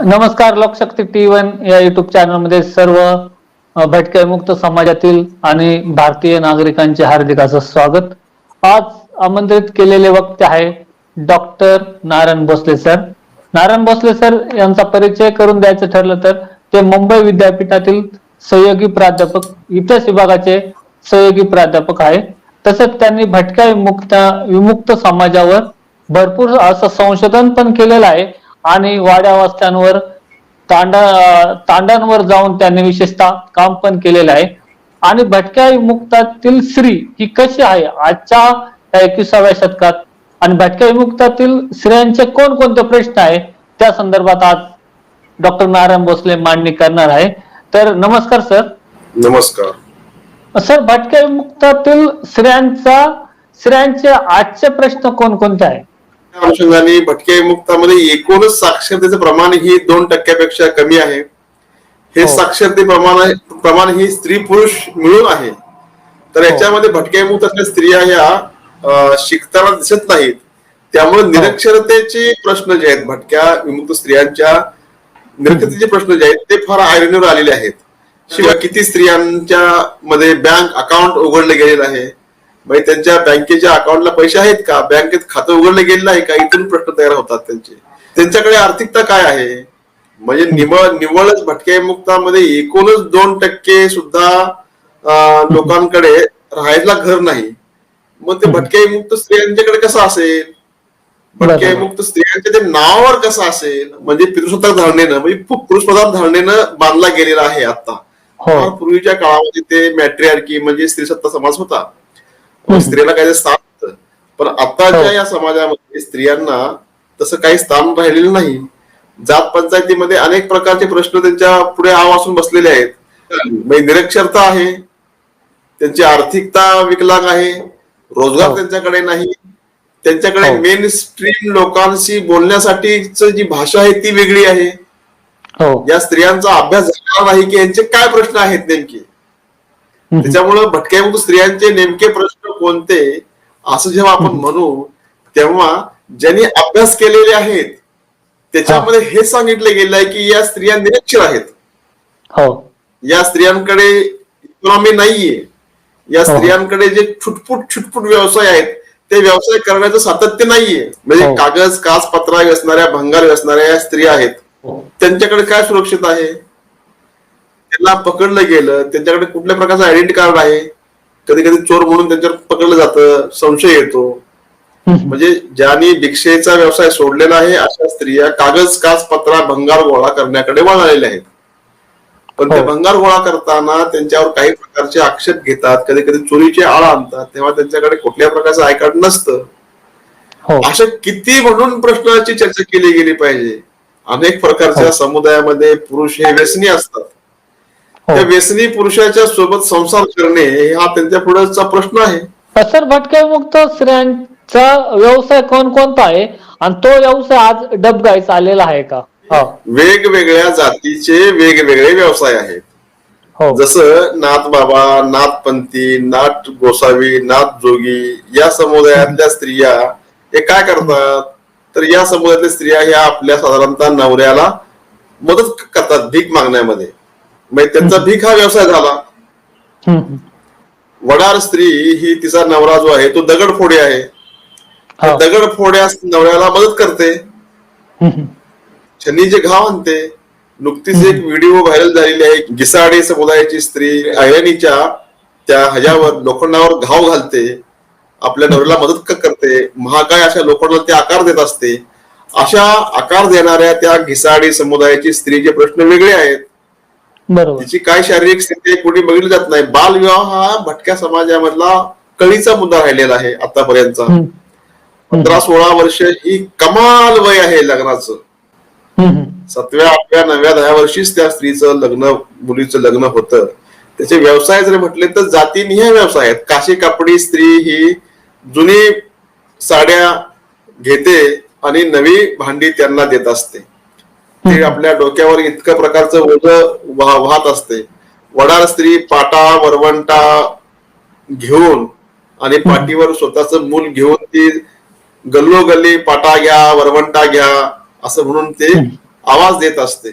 नमस्कार Lokshakti T one या YouTube चॅनलमध्ये सर्व अ, भटक्या मुक्त समाजातील आणि भारतीय नागरिकांचे हार्दिक असं स्वागत. आज आमंत्रित केलेले वक्ते आहे doctor Narayan Bhosale sir. Narayan Bhosale sir यांचा परिचय करून द्यायचं ठरलं तर ते मुंबई विद्यापीठातील सहयोगी प्राध्यापक इतिहास विभागाचे सहयोगी प्राध्यापक आहे. तसेच त्यांनी भटक्या विमुक्त विमुक्त समाजावर भरपूर असं संशोधन पण केलेलं आहे. आणि वाड्या वस्त्यांवर तांडा तांड्यांवर जाऊन त्यांनी विशेषतः काम पण केलेलं आहे. आणि भटक्या विमुक्तातील स्त्री ही कशी आहे? आजच्या एकविसाव्या शतकात आणि भटक्या विमुक्तातील स्त्रियांचे कोणकोणते प्रश्न आहे? त्या संदर्भात आज डॉक्टर नारायण भोसले मांडणी करणार आहे. तर नमस्कार सर. नमस्कार. सर भटक्या विमुक्तातील स्त्रियांचा स्त्रियांचे आजचे प्रश्न कोणकोणते आहे अनुषंगाने भटक्या विमुक्तामध्ये एकूणच साक्षरतेचं प्रमाण ही दोन टक्क्यापेक्षा कमी आहे. हे हो. साक्षरते प्रमाण प्रमाण ही स्त्री पुरुष मिळून आहे. तर याच्यामध्ये भटक्या विमुक्त असलेल्या स्त्रिया ह्या शिकताना दिसत नाहीत. त्यामुळे निरक्षरतेचे प्रश्न जे आहेत भटक्या विमुक्त स्त्रियांच्या निरक्षरतेचे प्रश्न जे आहेत ते फार आयरणीवर आलेले आहेत. शिवाय किती स्त्रियांच्या मध्ये बँक अकाउंट उघडले गेलेलं आहे म्हणजे त्यांच्या बँकेच्या अकाउंटला पैसे आहेत का? बँकेत खातं उघडलं गेलेलं आहे का? इथून प्रश्न तयार होतात त्यांचे. त्यांच्याकडे आर्थिकता काय आहे? म्हणजे निवळ निव्वळच भटक्या विमुक्तामध्ये एकूणच दोन टक्के सुद्धा लोकांकडे राहायला घर नाही. मग ते भटक्या विमुक्त स्त्रियांच्याकडे कसं असेल? भटक्या बरोबर. विमुक्त स्त्रियांच्या ते नावावर कसं असेल? म्हणजे पितृसत्ताक धारणेनं म्हणजे खूप पुरुषप्रधान धारणेनं बांधला गेलेला आहे आता. हो. पूर्वीच्या काळामध्ये ते मॅट्रिआर्की म्हणजे स्त्रीसत्ता समाज होता. स्त्रीला काही स्थान होतं पण आताच्या हो. या समाजामध्ये स्त्रियांना तसं काही स्थान राहिलेलं नाही जात पंचायतीमध्ये अनेक प्रकारचे प्रश्न त्यांच्या पुढे आवासून बसलेले आहेत म्हणजे निरक्षरता आहे त्यांची आर्थिकता विकलांग आहे रोजगार हो. त्यांच्याकडे नाही त्यांच्याकडे हो. मेन स्ट्रीम लोकांशी बोलण्यासाठीच जी भाषा आहे ती वेगळी आहे हो या स्त्रियांचा अभ्यास झाला नाही की यांचे काय प्रश्न आहेत नेमके. त्याच्यामुळं भटक्या स्त्रियांचे नेमके प्रश्न कोणते असं जेव्हा आपण म्हणू तेव्हा ज्यांनी अभ्यास केलेले आहेत त्याच्यामध्ये हे. सांगितलं गेलं आहे की या स्त्रिया निरक्षर आहेत. हो. या स्त्रियांकडे इकॉनॉमी नाहीये. या हो. स्त्रियांकडे जे छुटपुट छुटपुट व्यवसाय आहेत ते व्यवसाय करण्याचं सातत्य नाहीये. म्हणजे हो. कागज काच पत्रा व्यसणाऱ्या भंगार व्यसणाऱ्या या स्त्रिया आहेत. त्यांच्याकडे काय सुरक्षित आहे? त्यांना पकडलं गेलं. त्यांच्याकडे कुठल्या प्रकारचं आयडेंटिटी कार्ड आहे? कधी कधी चोर म्हणून त्यांच्यावर पकडलं जातं संशय येतो. म्हणजे ज्यांनी भिक्षेचा व्यवसाय सोडलेला आहे अशा स्त्रिया कागज काच पत्रा भंगार गोळा करण्याकडे वळालेल्या आहेत पण ते हो. भंगार गोळा करताना त्यांच्यावर काही प्रकारचे आक्षेप घेतात कधी कधी चोरीचे आळा आणतात तेव्हा त्यांच्याकडे कुठल्या प्रकारचं आय कार्ड नसतं हो अशा किती म्हणून प्रश्नाची चर्चा केली गेली पाहिजे अनेक प्रकारच्या हो. समुदायामध्ये पुरुष हे व्यसनी असतात त्या व्यसनी पुरुषाच्या सोबत संसार करणे हा त्यांच्या पुढचा प्रश्न आहे. सर मुक्त स्त्रियांचा व्यवसाय कोणकोणता आहे? आणि तो व्यवसाय आज डबगाईच आलेला आहे का? हो. वेगवेगळ्या जातीचे वेगवेगळे व्यवसाय आहेत. हो. जसं नाथ बाबा नाथपंथी नाथ गोसावी नाथ जोगी या समुदायातल्या स्त्रिया हे काय करतात? तर या समुदायातल्या स्त्रिया ह्या आपल्या साधारणतः नवऱ्याला मदत करतात भीक मागण्यामध्ये. म्हणजे त्यांचा भीक हा व्यवसाय झाला. वडार स्त्री ही तिचा नवरा जो आहे तो दगडफोडे आहे. हो. दगडफोड्या नवऱ्याला मदत करते. हम्म. छन्नीचे घाव आणते नुकतीच एक व्हिडिओ व्हायरल झालेली आहे. गिसाडे समुदायाची स्त्री ऐरणीच्या त्या ह्याच्यावर लोखंडावर घाव घालते. आपल्या नवऱ्याला मदत करते. महाकाय अशा लोखंडाला ते आकार देत असते. अशा आकार देणाऱ्या त्या घिसाडी समुदायाची स्त्रीचे प्रश्न वेगळे आहेत तिची काय शारीरिक स्थिती आहे कोणी बघितलं जात नाही. बालविवाह हा भटक्या समाजामधला कळीचा मुद्दा राहिलेला आहे आतापर्यंतचा पंधरा सोळा वर्ष ही कमाल वय आहे लग्नाचं. सातव्या आठव्या नवव्या दहा वर्षीच त्या स्त्रीचं लग्न मुलीचं लग्न होतं. त्याचे व्यवसाय जर म्हटले तर जातीनिहाय व्यवसाय आहेत. काशी कापडी स्त्री ही जुनी साड्या घेते आणि नवी भांडी त्यांना देत असते. ते आपल्या डोक्यावर इतकं प्रकारचं ओझ वाह- वाहत असते. वडार स्त्री पाटा वरवंटा घेऊन आणि पाठीवर स्वतःच मूल घेऊन ती गल्लोगल्ली पाटा घ्या वरवंटा घ्या असं म्हणून ते आवाज देत असते.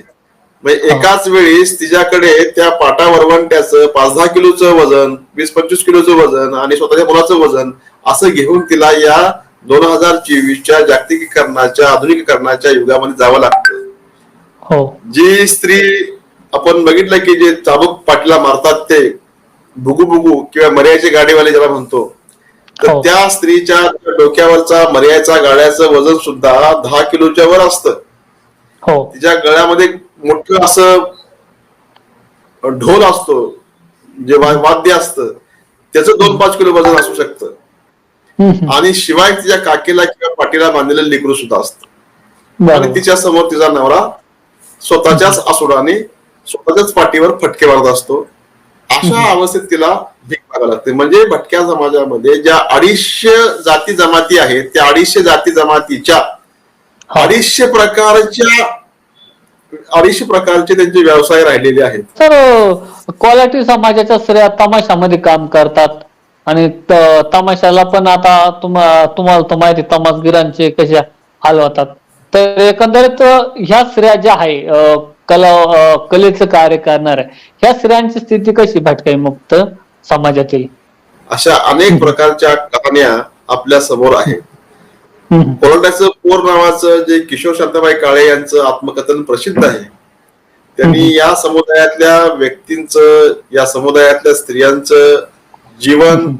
म्हणजे एकाच वेळीस तिच्याकडे त्या पाटा वरवंट्याचं पाच दहा किलोचं वजन वीस पंचवीस किलोचं वजन आणि स्वतःच्या मुलाचं वजन असं घेऊन तिला या दोन हजार चोवीसच्या जागतिकीकरणाच्या आधुनिकीकरणाच्या युगामध्ये जावं लागतं. हो. जी स्त्री आपण बघितलं की जे चाबूक पाठीला मारतात ते भुगू भुगू किंवा मर्याचे गाडीवाले ज्याला म्हणतो तर हो. त्या स्त्रीच्या डोक्यावरचा मर्याचा गाड्याचं वजन सुद्धा दहा किलोच्या वर असतं. हो. तिच्या गळ्यामध्ये मोठं असं ढोल असतो जे वाद्य असतं त्याचं दोन पाच किलो वजन असू शकतं. आणि शिवाय तिच्या काकेला किंवा पाठीला बांधलेलं लेकरू सुद्धा असतं. आणि तिच्या समोर तिचा नवरा स्वतःच्याच आसुडाने स्वतःच्याच पाठीवर फटके मारत असतो. अशा अवस्थेत तिला भीक मागावी लागते. म्हणजे भटक्या समाजामध्ये ज्या अडीचशे जाती जमाती आहेत त्या अडीचशे जाती जमातीच्या. अडीचशे प्रकारच्या अडीचशे प्रकारचे त्यांचे व्यवसाय राहिलेले आहेत. तर क्वालिटी समाजाच्या स्त्रिया तमाशामध्ये काम करतात. आणि तमाशाला पण आता तुम्हा तुम्हाला तर माहिती तमासगिरांचे कसे हाल होतात. तर एकंदरीत ह्या स्त्रिया ज्या आहे कला कलेचं कार्य करणाऱ्या ह्या स्त्रियांची स्थिती कशी भटकाई मुक्त समाजातील? अशा अनेक प्रकारच्या कहाण्या आपल्यासमोर आहेत. कोरड्याचं पोर नावाचं जे किशोर शांताबाई काळे यांचं आत्मकथन प्रसिद्ध आहे. त्यांनी या समुदायातल्या व्यक्तींचं या समुदायातल्या स्त्रियांचं जीवन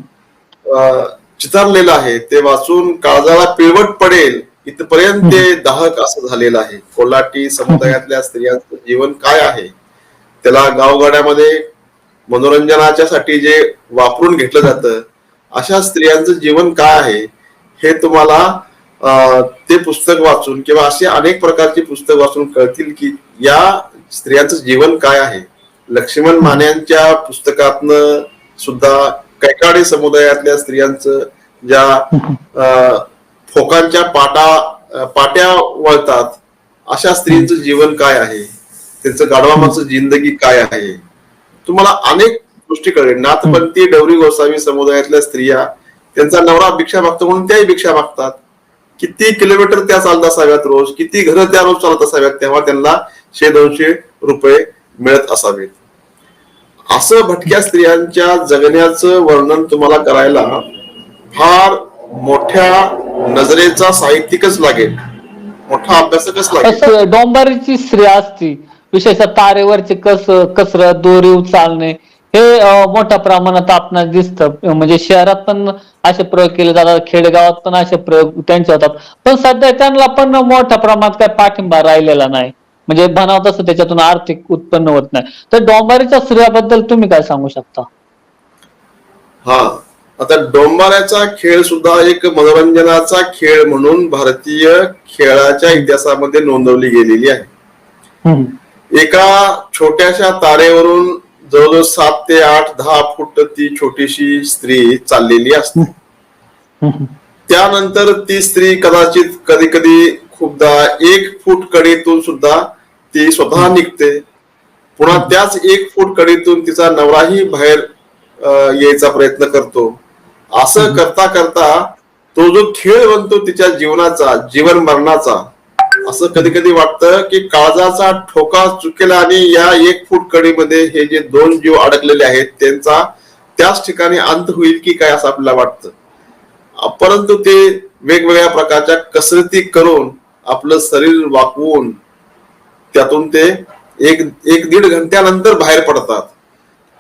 चितारलेलं आहे. ते वाचून काळजाला पिळवट पडेल इथपर्यंत ते दाहक असं झालेलं आहे. कोल्हाटी समुदायातल्या स्त्रियांचं जीवन काय आहे? त्याला गावगाड्यामध्ये मनोरंजनाच्यासाठी जे वापरून घेतलं जातं अशा स्त्रियांचं जीवन काय आहे? हे तुम्हाला ते पुस्तक वाचून किंवा असे अनेक प्रकारची पुस्तक वाचून कळतील की या स्त्रियांचं जीवन काय आहे? लक्ष्मण मान्यांच्या पुस्तकातनं सुद्धा कैकाडी समुदायातल्या स्त्रियांचं ज्या अं, फोकांच्या पाटा पाट्या वळतात अशा स्त्रीचं जीवन काय आहे? त्यांचं गाढवामाचं जिंदगी काय आहे? तुम्हाला अनेक गोष्टी कळेल. नाथपंथी डवरी गोसावी समुदायातल्या स्त्रिया त्यांचा नवरा भिक्षा मागतो म्हणून त्याही भिक्षा मागतात. किती किलोमीटर त्या चालत असाव्यात रोज किती घरं त्या रोज चालत असाव्यात तेव्हा त्यांना शे दोनशे रुपये मिळत असावेत. असं भटक्या स्त्रियांच्या जगण्याचं वर्णन तुम्हाला करायला फार मोठ्या नजरेचा साहित्यिकच लागेल. मोठा अभ्यासकच लागेल. असं डोंबारीची स्त्री असती. विशेषतः तारेवरचे कस कसरत दोरी उचलणे हे मोठ्या प्रमाणात आपणास दिसतं. म्हणजे शहरात पण असे प्रयोग केले जातात खेडेगावात पण असे प्रयोग त्यांचे होतात. पण सध्या त्यांना पण मोठ्या प्रमाणात काय पाठिंबा राहिलेला नाही. म्हणजे बनाव तसं त्याच्यातून आर्थिक उत्पन्न होत नाही. तर डोंबारीच्या स्त्रियाबद्दल तुम्ही काय सांगू शकता? हा. आता डोंबाऱ्याचा खेळ सुद्धा एक मनोरंजनाचा खेळ म्हणून भारतीय खेळाच्या इतिहासामध्ये नोंदवली गेलेली आहे. एका छोट्याशा तारेवरून जवळजवळ सात ते आठ दहा फूट ती छोटीशी स्त्री चाललेली असते. त्यानंतर ती स्त्री कदाचित कधी कधी खूपदा एक फूट कडीतून सुद्धा ती स्वतः निघते. पुन्हा त्याच एक फूट कडीतून तिचा नवराही बाहेर यायचा प्रयत्न करतो. असं करता करता तो जो खेळ बनतो तिच्या जीवनाचा जीवन मरणाचा असं कधी कधी वाटतं की काळजाचा ठोका चुकेला आणि या एक फूट कडीमध्ये हे जे दोन जीव अडकलेले आहेत त्यांचा त्याच ठिकाणी अंत होईल की काय असं आपल्याला वाटतं. परंतु ते वेगवेगळ्या प्रकारच्या कसरती करून आपलं शरीर वाकवून त्यातून ते एक एक दीड घंट्यानंतर बाहेर पडतात.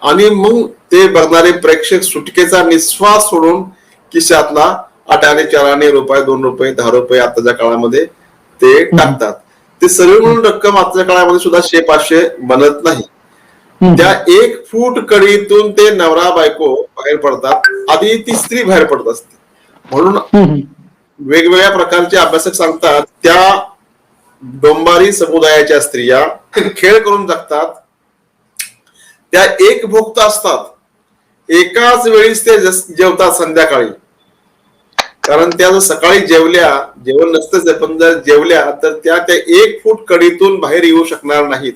आणि मग ते बघणारे प्रेक्षक सुटकेचा निश्वास सोडून खिशातला आठ आणि चार आणि रुपये दोन रुपये दहा रुपये आताच्या काळामध्ये ते टाकतात. ते सर्व म्हणून रक्कम आजच्या काळामध्ये सुद्धा शे पाचशे बनत नाही. त्या एक फूट कडीतून ते नवरा बायको बाहेर पडतात. आधी ती स्त्री बाहेर पडत असते. म्हणून. वेगवेगळ्या प्रकारचे अभ्यासक सांगतात त्या डोंबारी समुदायाच्या स्त्रिया खेळ करून जगतात. त्या एक भोक्त असतात. एकाच वेळीच ते जेवतात संध्याकाळी. कारण त्या जर सकाळी जेवल्या जेवण नसतंच पण जर जेवल्या तर त्या त्या एक फूट कडीतून बाहेर येऊ शकणार नाहीत.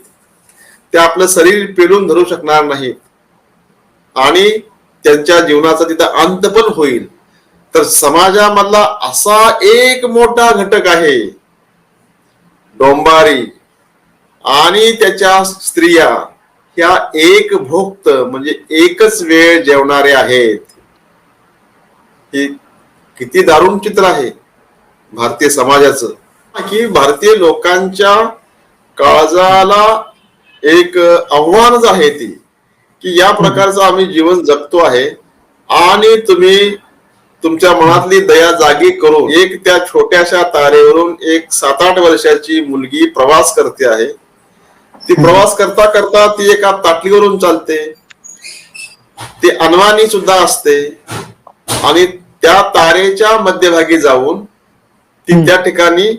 त्या आपलं शरीर पेलून धरू शकणार नाहीत. आणि त्यांच्या जीवनाचा तिथं अंत पण होईल. तर समाजामधला असा एक मोठा घटक आहे. डोंबारी आणि त्याच्या स्त्रिया. ह्या एक भोक्त म्हणजे एकच वेळ जेवणारे आहेत. हे किती दारुण चित्र आहे. भारतीय समाजाचं. की भारतीय लोकांच्या काळजाला एक आव्हानच आहे ती की या प्रकारचं आम्ही जीवन जगतो आहे आणि तुम्ही तुमच्या मनातली दया जागी करून एक त्या छोट्याशा तारेवरून एक सात आठ वर्षाची मुलगी प्रवास करते आहे. ती प्रवास करता करता ती एका ताटलीवरून चालते. ती अनवाणी सुद्धा असते. आणि त्या तारेच्या मध्यभागी जाऊन ती त्या ठिकाणी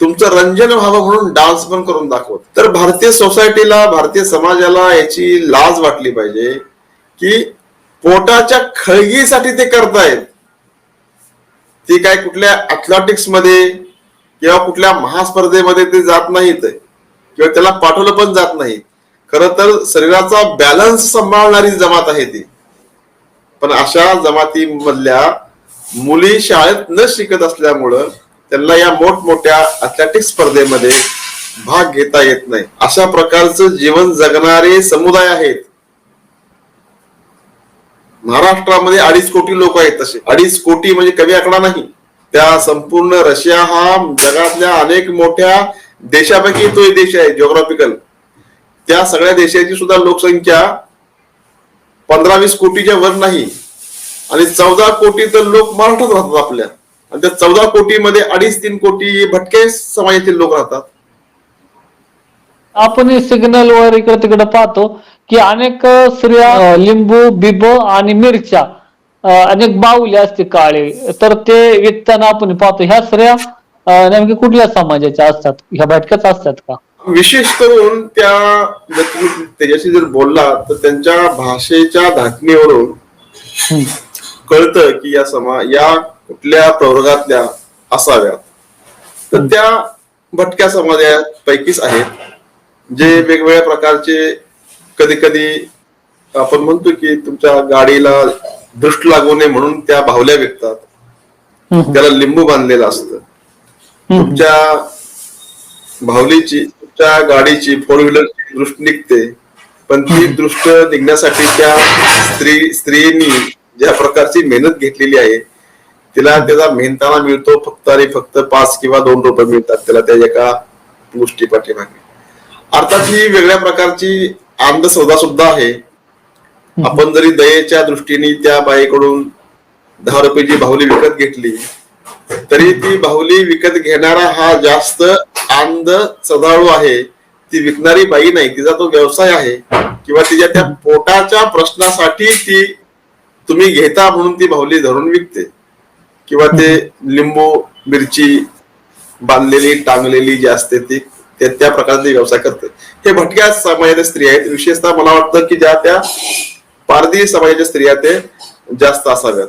तुमचं रंजन व्हावं म्हणून डान्स पण करून दाखवत. तर भारतीय सोसायटीला भारतीय समाजाला याची लाज वाटली पाहिजे की पोटाच्या खळगीसाठी ते करतायत. ती काय कुठल्या अथलेटिक्समध्ये किंवा कुठल्या महास्पर्धेमध्ये ते जात नाहीत. किंवा त्याला पाठवलं पण जात नाही. खर तर शरीराचा बॅलन्स सांभाळणारी जमात आहे ती. पण अशा जमाती मधल्या मुली शाळेत न शिकत असल्यामुळं त्यांना या मोठमोठ्या अथलेटिक्स स्पर्धेमध्ये भाग घेता येत नाही. अशा प्रकारचं जीवन जगणारे समुदाय आहेत. महाराष्ट्रामध्ये अडीच कोटी लोक आहेत तसे. अडीच कोटी म्हणजे कमी आकडा नाही. त्या संपूर्ण रशिया हा जगातल्या अनेक मोठ्या देशापैकी तो एक देश आहे जिओग्राफिकल त्या सगळ्या देशाची सुद्धा लोकसंख्या पंधरा वीस कोटीच्या वर नाही. आणि चौदा कोटी तर लोक महाराष्ट्रात राहतात आपल्या. आणि त्या चौदा कोटीमध्ये अडीच तीन कोटी भटके समाजातील लोक राहतात. आपण सिग्नल वर इकडे तिकडे पाहतो की अनेक स्त्रिया लिंबू बिब आणि मिरच्या अनेक बाहुले असते काळे. तर ते विकताना आपण पाहतो. ह्या स्त्रिया नेमकी कुठल्या समाजाच्या असतात ह्या भटक्याच असतात का विशेष करून त्या जर तुम्ही त्याच्याशी जर बोलला तर त्यांच्या भाषेच्या धाटणीवरून. कळतं की या समा या कुठल्या प्रवर्गातल्या असाव्यात तर त्या भटक्या समाजापैकीच आहेत जे वेगवेगळ्या प्रकारचे कधी कधी आपण म्हणतो की तुमच्या गाडीला दृष्ट लागू नये म्हणून त्या भावल्या विकतात. त्याला लिंबू बांधलेलं असतं. तुमच्या भावलीची तुमच्या गाडीची फोर व्हीलरची दृष्ट निघते. पण ती दृष्ट निघण्यासाठी त्या स्त्री स्त्रीनी ज्या प्रकारची मेहनत घेतलेली आहे तिला त्याचा मेहनताना मिळतो फक्त आणि फक्त पाच किंवा दोन रुपये मिळतात त्याला त्या एका गोष्टी पाठीमागे. अर्थात ही वेगळ्या प्रकारची अंधश्रद्धा सुद्धा आहे आपण जरी दयेच्या दृष्टीने त्या बाईकडून दहा रुपयाची बाहुली विकत घेतली तरी ती बाहुली विकत घेणारा हा जास्त आंध सदाळू आहे. ती विकणारी बाई नाही तिचा तो व्यवसाय आहे. किंवा तिच्या त्या पोटाच्या प्रश्नासाठी ती तुम्ही घेता म्हणून ती बाहुली धरून विकते. किंवा ते लिंबू मिरची बांधलेली टांगलेली जी असते ती ते त्या प्रकारचे व्यवसाय करते. हे भटक्या समाजाच्या स्त्री आहेत. विशेषतः मला वाटतं की ज्या त्या पारधी समाजाच्या स्त्रिया ते जास्त असाव्यात.